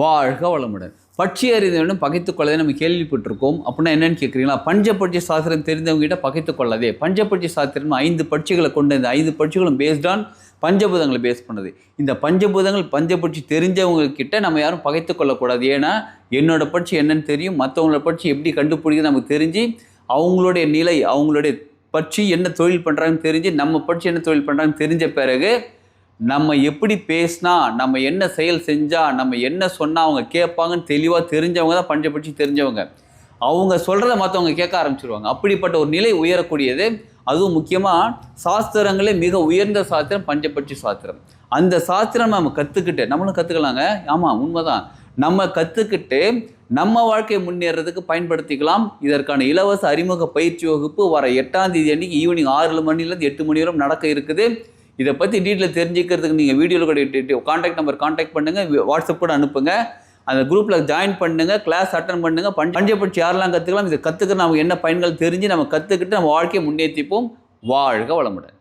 வாழ்க வளமுடன். பட்சி அறிந்தவனும் பகைத்து கொள்ளதே நம்ம கேள்விப்பட்டிருக்கோம். அப்படின்னா என்னன்னு கேட்குறீங்களா? பஞ்சபட்சி சாஸ்திரம் தெரிந்தவங்ககிட்ட பகைத்து கொள்ளதே. பஞ்சபட்சி சாஸ்திரம் ஐந்து பட்சிகளை கொண்டு இந்த ஐந்து பட்சிகளும் பேஸ்ட் ஆன் பஞ்சபூதங்களை பேஸ் பண்ணுது. இந்த பஞ்சபூதங்கள் பஞ்சபட்சி தெரிஞ்சவங்க கிட்ட நம்ம யாரும் பகைத்து கொள்ளக்கூடாது. ஏன்னா என்னோட பட்சி என்னன்னு தெரியும். மற்றவங்களோட பட்சி எப்படி கண்டுபிடிக்குது நமக்கு தெரிஞ்சு அவங்களுடைய நிலை அவங்களுடைய பட்சி என்ன தொழில் பண்ணுறாங்கன்னு தெரிஞ்சு நம்ம பட்சி என்ன தொழில் பண்ணுறாங்கன்னு தெரிஞ்ச பிறகு நம்ம எப்படி பேசினா நம்ம என்ன செயல் செஞ்சால் நம்ம என்ன சொன்னால் அவங்க கேட்பாங்கன்னு தெளிவாக தெரிஞ்சவங்க தான் பஞ்சபட்சி தெரிஞ்சவங்க. அவங்க சொல்கிறத மற்றவங்க கேட்க ஆரம்பிச்சிருவாங்க. அப்படிப்பட்ட ஒரு நிலை உயரக்கூடியது. அதுவும் முக்கியமாக சாஸ்திரங்களே மிக உயர்ந்த சாஸ்திரம் பஞ்சபட்சி சாஸ்திரம். அந்த சாஸ்திரம் நம்ம கற்றுக்கிட்டு நம்மளும் கற்றுக்கலாங்க ஆமாம் உண்மைதான். நம்ம கற்றுக்கிட்டு நம்ம வாழ்க்கை முன்னேறதுக்கு பயன்படுத்திக்கலாம். இதற்கான இலவச அறிமுக பயிற்சி வகுப்பு வர எட்டாம் தேதி அன்னைக்கு ஈவினிங் ஆறு மணிலேருந்து எட்டு மணி வரை நடக்க இருக்குது. இதை பற்றி டீட்டெயில் தெரிஞ்சுக்கிறதுக்கு நீங்கள் வீடியோவில் கூட காண்டாக்ட் நம்பர் காண்டாக்ட் பண்ணுங்கள் வாட்ஸ்அப் கூட அனுப்புங்க. அந்த குரூப்பில் ஜாயின் பண்ணுங்கள் கிளாஸ் அட்டன் பண்ணுங்க பண் பஞ்சபட்சி யாரெல்லாம் கற்றுக்கலாம் இதை கற்றுக்கிற நமக்கு என்ன பயன்கள் தெரிஞ்சு நம்ம கற்றுக்கிட்டு நம்ம வாழ்க்கையை முன்னேற்றிப்போம் வாழ்க வளமுடன்.